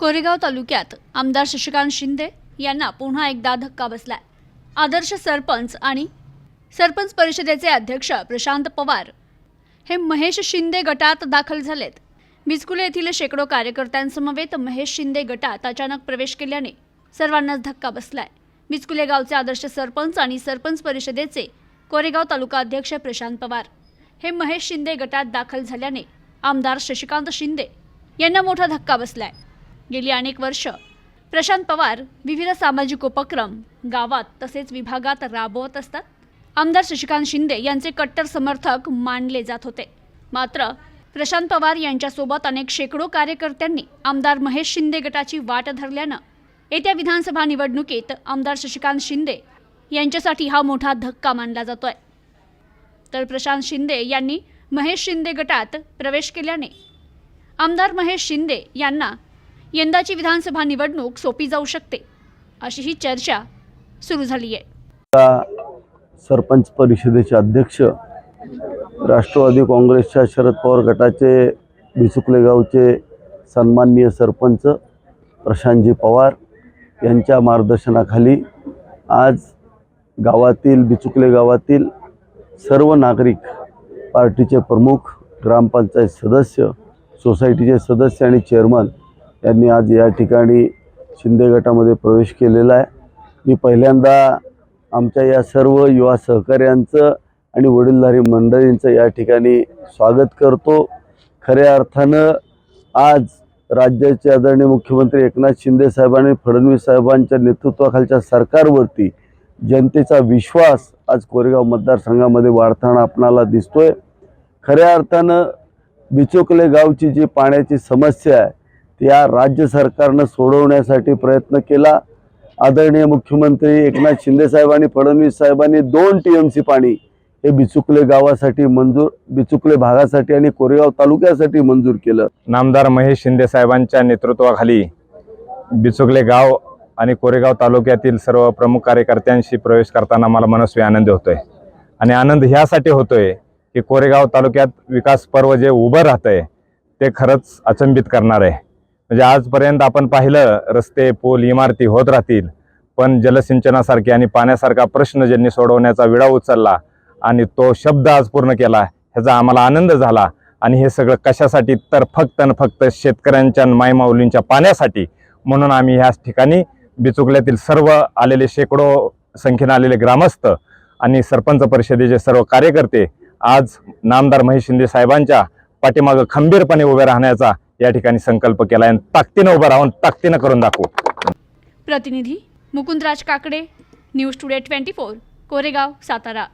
कोरेगाव तालुक्यात आमदार शशिकांत शिंदे यांना पुन्हा एकदा धक्का बसलाय. आदर्श सरपंच आणि सरपंच परिषदेचे अध्यक्ष प्रशांत पवार हे महेश शिंदे गटात दाखल झालेत. बिचकुले येथील शेकडो कार्यकर्त्यांसमवेत महेश शिंदे गटात अचानक प्रवेश केल्याने सर्वांनाच धक्का बसलाय. बिचकुले गावचे आदर्श सरपंच आणि सरपंच परिषदेचे कोरेगाव तालुका अध्यक्ष प्रशांत पवार हे महेश शिंदे गटात दाखल झाल्याने आमदार शशिकांत शिंदे यांना मोठा धक्का बसलाय. गेली अनेक वर्ष. प्रशांत पवार विविध सामाजिक उपक्रम गावात तसेच विभागात राबवत असतात. आमदार शशिकांत शिंदे यांचे कट्टर समर्थक मानले जात होते. मात्र प्रशांत पवार यांच्यासोबत अनेक शेकडो कार्यकर्त्यांनी आमदार महेश शिंदे गटाची वाट धरल्यानं येत्या विधानसभा निवडणुकीत आमदार शशिकांत शिंदे यांच्यासाठी हा मोठा धक्का मानला जातोय. तर प्रशांत शिंदे यांनी महेश शिंदे गटात प्रवेश केल्याने आमदार महेश शिंदे यांना यंदाची विधानसभा निवडणूक सोपी जाऊ शकते अशी ही चर्चा सुरू झाली आहे सरपंच परिषदेचे अध्यक्ष राष्ट्रवादी काँग्रेसच्या शरद पवार गटाचे बिचुकले गावचे सन्माननीय सरपंच प्रशांतजी पवार यांच्या मार्गदर्शनाखाली आज गावातील बिचुकले गावातील सर्व नागरिक पार्टीचे प्रमुख ग्रामपंचायत सदस्य सोसायटीचे सदस्य आणि चेअरमन यांनी आज या ठिकाणी शिंदे गटामध्ये प्रवेश केलेला आहे. मी पहिल्यांदा आमच्या या सर्व युवा सहकाऱ्यांचं आणि वडीलधारी मंडळींचं या ठिकाणी स्वागत करतो. खऱ्या अर्थानं आज राज्याचे आदरणीय मुख्यमंत्री एकनाथ शिंदे साहेबांनी फडणवीस साहेबांच्या नेतृत्वाखालच्या सरकारवरती जनतेचा विश्वास आज कोरेगाव मतदारसंघामध्ये वाढताना आपणाला दिसतोय. खऱ्या अर्थानं बिचोकले गावची जी पाण्याची समस्या आहे या राज्य सरकारनं सोडवण्यासाठी प्रयत्न केला. आदरणीय मुख्यमंत्री एकनाथ शिंदे साहेबांनी फडणवीस साहेबांनी दोन टी एम सी पाणी हे बिचुकले गावासाठी मंजूर बिचुकले भागासाठी आणि कोरेगाव तालुक्यासाठी मंजूर केलं. नामदार महेश शिंदे साहेबांच्या नेतृत्वाखाली बिचुकले गाव आणि कोरेगाव तालुक्यातील सर्व प्रमुख कार्यकर्त्यांशी प्रवेश करताना मला मनस्वी आनंद होतोय. आणि आनंद ह्यासाठी होतोय की कोरेगाव तालुक्यात विकास पर्व जे उभं राहतंय ते खरंच अचंबित करणार आहे. म्हणजे आजपर्यंत आपण पाहिलं रस्ते पूल इमारती होत राहतील. पण जलसिंचनासारखे आणि पाण्यासारखा प्रश्न ज्यांनी सोडवण्याचा विडा उचलला आणि तो शब्द आज पूर्ण केला ह्याचा आम्हाला आनंद झाला. आणि हे सगळं कशासाठी तर फक्त आणि फक्त शेतकऱ्यांच्या आणि मायमाऊलींच्या पाण्यासाठी. म्हणून आम्ही ह्याच ठिकाणी बिचुकल्यातील सर्व आलेले शेकडो संख्येने आलेले ग्रामस्थ आणि सरपंच परिषदेचे सर्व कार्यकर्ते आज नामदार महेश शिंदे साहेबांच्या पाठीमागं खंबीरपणे उभे राहण्याचा या ठिकाणी संकल्प केला आणि ताकदीनं उभं राहून ताकदीनं करून दाखवू. प्रतिनिधी Mukundraj Kakade news today twenty four Koregaon Satara.